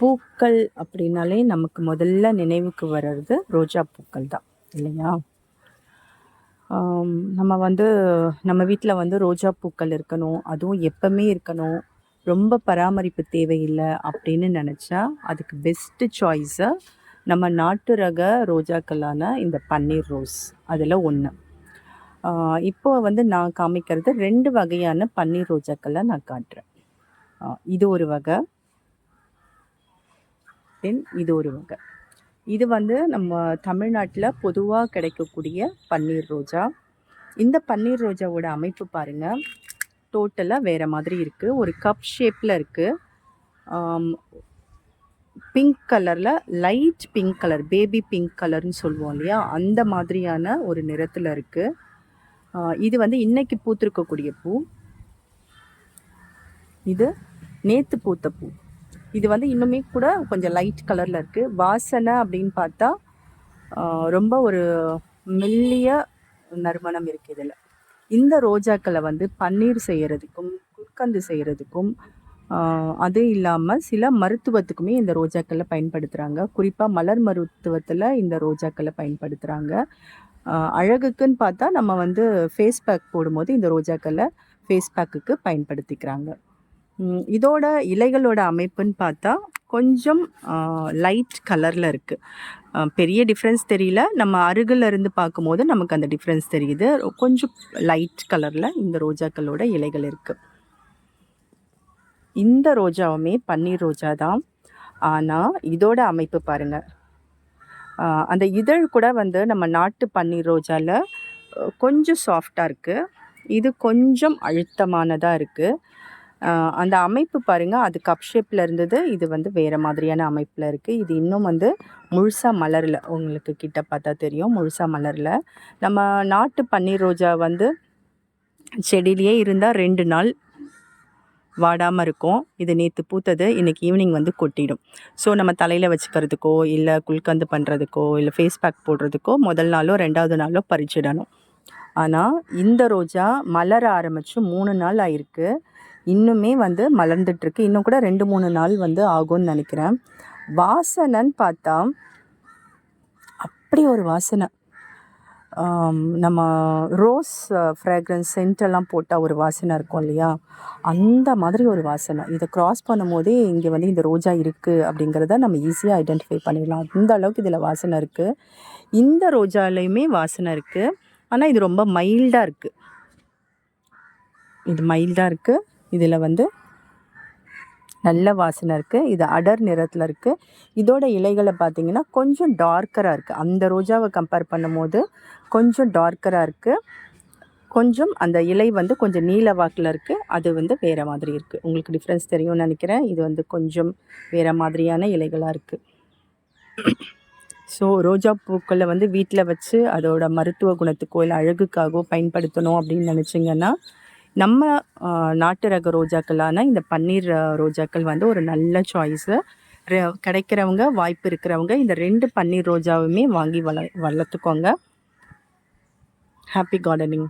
பூக்கள் அப்படின்னாலே நமக்கு முதல்ல நினைவுக்கு வர்றது ரோஜா பூக்கள் தான் இல்லையா? நம்ம வந்து நம்ம வீட்டில் வந்து ரோஜா பூக்கள் இருக்கணும் அதுவும் எப்பவுமே இருக்கணும். ரொம்ப பராமரிப்பு தேவையில்லை அப்படின்னு நினச்சா அதுக்கு பெஸ்ட்டு சாய்ஸை நம்ம நாட்டு ரக ரோஜாக்களான இந்த பன்னீர் ரோஸ் அதில் ஒன்று இப்போ வந்து நான் காமிக்கிறது ரெண்டு வகையான பன்னீர் ரோஜாக்களை நான் காட்டுறேன். இது ஒரு வகை. தென் இது ஒரு வகை. இது வந்து நம்ம தமிழ்நாட்டில் பொதுவாக கிடைக்கக்கூடிய பன்னீர் ரோஜா. இந்த பன்னீர் ரோஜாவோட அமைப்பு பாருங்கள் டோட்டலாக வேறு மாதிரி இருக்குது ஒரு கப் ஷேப்பில் இருக்குது பிங்க் கலரில் light pink colour baby pink கலர்னு சொல்லுவோம் இல்லையா? அந்த மாதிரியான ஒரு நிறத்தில் இருக்குது இது வந்து இன்றைக்கி பூத்திருக்கக்கூடிய பூ. இது நேற்று பூத்த பூ. இது வந்து இன்னுமே கூட கொஞ்சம் லைட் கலரில் இருக்குது வாசனை அப்படின்னு பார்த்தா ரொம்ப ஒரு மெல்லிய நறுமணம் இருக்குது இதில். இந்த ரோஜாக்களை வந்து பன்னீர் செய்கிறதுக்கும் குற்கந்து செய்கிறதுக்கும் அது இல்லாமல் சில மருத்துவத்துக்குமே இந்த ரோஜாக்களை பயன்படுத்துகிறாங்க குறிப்பாக மலர் மருத்துவத்தில் இந்த ரோஜாக்களை பயன்படுத்துகிறாங்க அழகுக்குன்னு பார்த்தா நம்ம வந்து ஃபேஸ் பேக் போடும்போது இந்த ரோஜாக்களை ஃபேஸ் பேக்குக்கு பயன்படுத்திக்கிறாங்க. இதோட இலைகளோட அமைப்புன்னு பார்த்தா கொஞ்சம் லைட் கலரில் இருக்குது பெரிய டிஃப்ரென்ஸ் தெரியல. நம்ம அருகில் இருந்து பார்க்கும்போது நமக்கு அந்த டிஃப்ரென்ஸ் தெரியுது. கொஞ்சம் லைட் கலரில் இந்த ரோஜாக்களோட இலைகள் இருக்குது இந்த ரோஜாவுமே பன்னீர் ரோஜா தான். ஆனால் இதோட அமைப்பு பாருங்கள் அந்த இதழ் கூட வந்து நம்ம நாட்டு பன்னீர் ரோஜாவில் கொஞ்சம் சாஃப்டாக இருக்குது இது கொஞ்சம் அழுத்தமானதாக இருக்குது அந்த அமைப்பு பாருங்கள் அது கப் ஷேப்பில் இருந்தது. இது வந்து வேறு மாதிரியான அமைப்பில் இருக்குது இது இன்னும் வந்து முழுசாக மலரில். உங்களுக்கு கிட்ட பார்த்தா தெரியும். முழுசாக மலரில். நம்ம நாட்டு பன்னீர் ரோஜா வந்து செடியிலேயே இருந்தால் ரெண்டு நாள் வாடாமல் இருக்கும். இது நேற்று பூத்தது. இன்றைக்கி ஈவினிங் வந்து கொட்டிடும். ஸோ நம்ம தலையில் வச்சுக்கிறதுக்கோ இல்லை குல்கந்து பண்ணுறதுக்கோ இல்லை ஃபேஸ் பேக் போடுறதுக்கோ முதல் நாளோ ரெண்டாவது நாளோ பறிச்சிடணும். ஆனால் இந்த ரோஜா மலர ஆரம்பித்து மூணு நாள் ஆயிருக்கு. இன்னுமே வந்து மலர்ந்துட்டுருக்கு. இன்னும் கூட ரெண்டு மூணு நாள் வந்து ஆகும்னு நினைக்கிறேன். வாசனைன்னு பார்த்தா அப்படி ஒரு வாசனை. நம்ம ரோஸ் ஃப்ராக்ரன்ஸ் சென்டெல்லாம் போட்டால் ஒரு வாசனை இருக்கும் இல்லையா? அந்த மாதிரி ஒரு வாசனை. இதை க்ராஸ் பண்ணும்போதே இங்கே வந்து இந்த ரோஜா இருக்குது அப்படிங்கிறத நம்ம ஈஸியாக ஐடென்டிஃபை பண்ணிடலாம். அந்த அளவுக்கு இதில் வாசனை இருக்குது இந்த ரோஜாலையுமே வாசனை இருக்குது ஆனால் இது ரொம்ப மைல்டாக இருக்குது இது மைல்டாக இருக்குது இதில் வந்து நல்ல வாசனை இருக்குது இது அடர் நிறத்தில் இருக்குது இதோட இலைகளை பார்த்திங்கன்னா கொஞ்சம் டார்க்கராக இருக்குது அந்த ரோஜாவை கம்பேர் பண்ணும்போது கொஞ்சம் டார்க்கராக இருக்குது கொஞ்சம் அந்த இலை வந்து கொஞ்சம் நீல வாக்கில் இருக்குது அது வந்து வேறு மாதிரி இருக்குது உங்களுக்கு டிஃப்ரென்ஸ் தெரியும்னு நினைக்கிறேன். இது வந்து கொஞ்சம் வேறு மாதிரியான இலைகளாக இருக்குது ஸோ ரோஜா பூக்களை வந்து வீட்டில் வச்சு அதோட மருத்துவ குணத்துக்கோ இல்லை அழகுக்காகவோ பயன்படுத்தணும் அப்படின்னு நினச்சிங்கன்னா நம்ம நாட்டு ரக ரோஜாக்களான இந்த பன்னீர் ரோஜாக்கள் வந்து ஒரு நல்ல சாய்ஸு கிடைக்கிறவங்க வாய்ப்பு இருக்கிறவங்க இந்த ரெண்டு பன்னீர் ரோஜாவுமே வாங்கி வள வளர்த்துக்கோங்க. Happy gardening